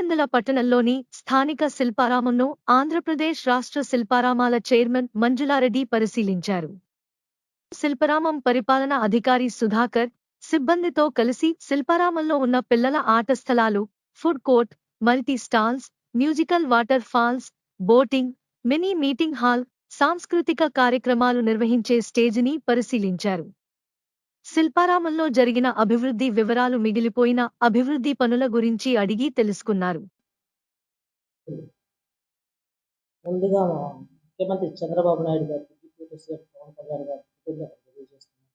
పులివెందుల పట్టణంలోని స్థానిక శిల్పారామంను ఆంధ్రప్రదేశ్ రాష్ట్ర శిల్పారామాల చైర్మన్ మంజులారెడ్డి పరిశీలించారు. శిల్పరామం పరిపాలన అధికారి సుధాకర్ సిబ్బందితో కలిసి శిల్పారామంలో ఉన్న పిల్లల ఆట స్థలాలు food court multi stalls musical waterfalls boating mini meeting hall సాంస్కృతిక కార్యక్రమాలు నిర్వహించే స్టేజిని పరిశీలించారు. శిల్పారామంలో జరిగిన అభివృద్ధి వివరాలు మిగిలిపోయిన అభివృద్ధి పనుల గురించి అడిగి తెలుసుకున్నారు. ముందుగా ముఖ్యమంత్రి చంద్రబాబు నాయుడు గారికి సీఎం పవన్ కళ్యాణ్ గారికి తెలియజేస్తున్నాను.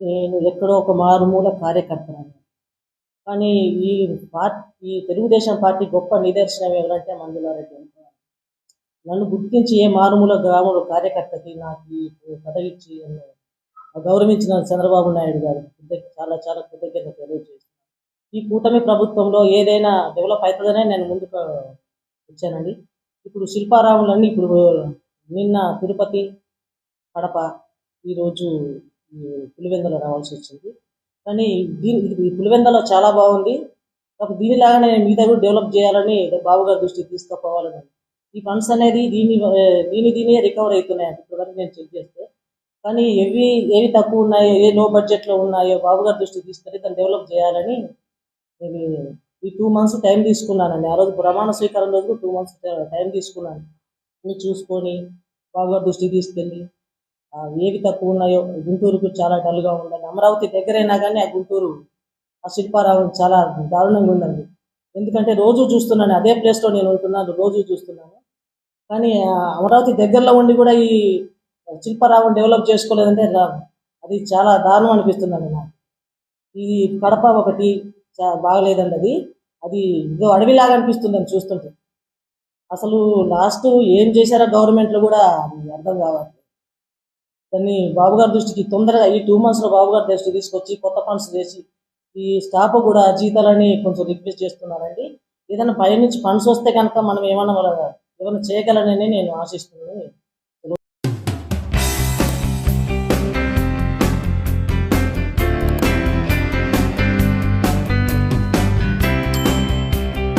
నేను ఎక్కడో ఒక మారుమూల కార్యకర్తను కానీ ఈ పార్టీ ఈ తెలుగుదేశం పార్టీ గొప్ప నిదర్శనం ఎవరంటే మంజులారెడ్డి అనుకున్నాను. నన్ను గుర్తించి ఏ మారుమూల గ్రామంలో కార్యకర్తకి నాకు ఈ పదవి గౌరవించిన చంద్రబాబు నాయుడు గారు చాలా చాలా కృతజ్ఞత తెలియజేస్తున్నాను. ఈ కూటమి ప్రభుత్వంలో ఏదైనా డెవలప్ అవుతుందనే నేను ముందుకు వచ్చానండి. ఇప్పుడు శిల్పారాములన్నీ ఇప్పుడు నిన్న తిరుపతి కడప ఈరోజు ఈ పులివెందుల రావాల్సి వచ్చింది. కానీ దీని ఇది చాలా బాగుంది. కాబట్టి దీనిలాగానే మీద కూడా డెవలప్ చేయాలని బాబు గారి దృష్టికి తీసుకుపోవాలని. ఈ ఫండ్స్ అనేది దీని దీని దీని రికవర్ అవుతున్నాయి ఇప్పుడు వరకు నేను చెక్ చేస్తాను కానీ ఏవి ఏవి తక్కువ ఉన్నాయో ఏ లో బడ్జెట్లో ఉన్నాయో బాబు గారి దృష్టికి తీసుకొని దాన్ని డెవలప్ చేయాలని నేను ఈ టూ మంత్స్ టైం తీసుకున్నానండి. ఆ రోజు ప్రమాణ స్వీకారం రోజు టూ మంత్స్ టైం తీసుకున్నాను. అన్ని చూసుకొని బాగా దృష్టికి తీసుకెళ్ళి ఏవి తక్కువ ఉన్నాయో గుంటూరుకు చాలా డల్గా ఉందండి. అమరావతి దగ్గరైనా కానీ ఆ గుంటూరు ఆ శిల్పారావం చాలా దారుణంగా ఉందండి. ఎందుకంటే రోజు చూస్తున్నాను అదే ప్లేస్లో నేను ఉంటున్నాను రోజు చూస్తున్నాను. కానీ అమరావతి దగ్గరలో ఉండి కూడా ఈ శిల్పరామం డెవలప్ చేసుకోలేదంటే రా- అది చాలా దారుణం అనిపిస్తుందండి నాకు. ఈ కడప ఒకటి చాలా బాగలేదండి అది. అది ఏదో అడవిలాగా అనిపిస్తుందని చూస్తుంటే. అసలు లాస్ట్ ఏం చేశారో గవర్నమెంట్లో కూడా అది అర్థం కావట్లేదు. దాన్ని బాబు గారి దృష్టికి తొందరగా ఈ టూ మంత్స్లో బాబు గారి దృష్టికి తీసుకొచ్చి కొత్త ఫండ్స్ చేసి ఈ స్టాఫ్ కూడా జీతాలని కొంచెం రిక్వెస్ట్ చేస్తున్నానండి ఏదైనా పై నుంచి ఫండ్స్ వస్తే కనుక మనం ఏమన్నా ఏమైనా చేయగలనని నేను ఆశిస్తున్నాను.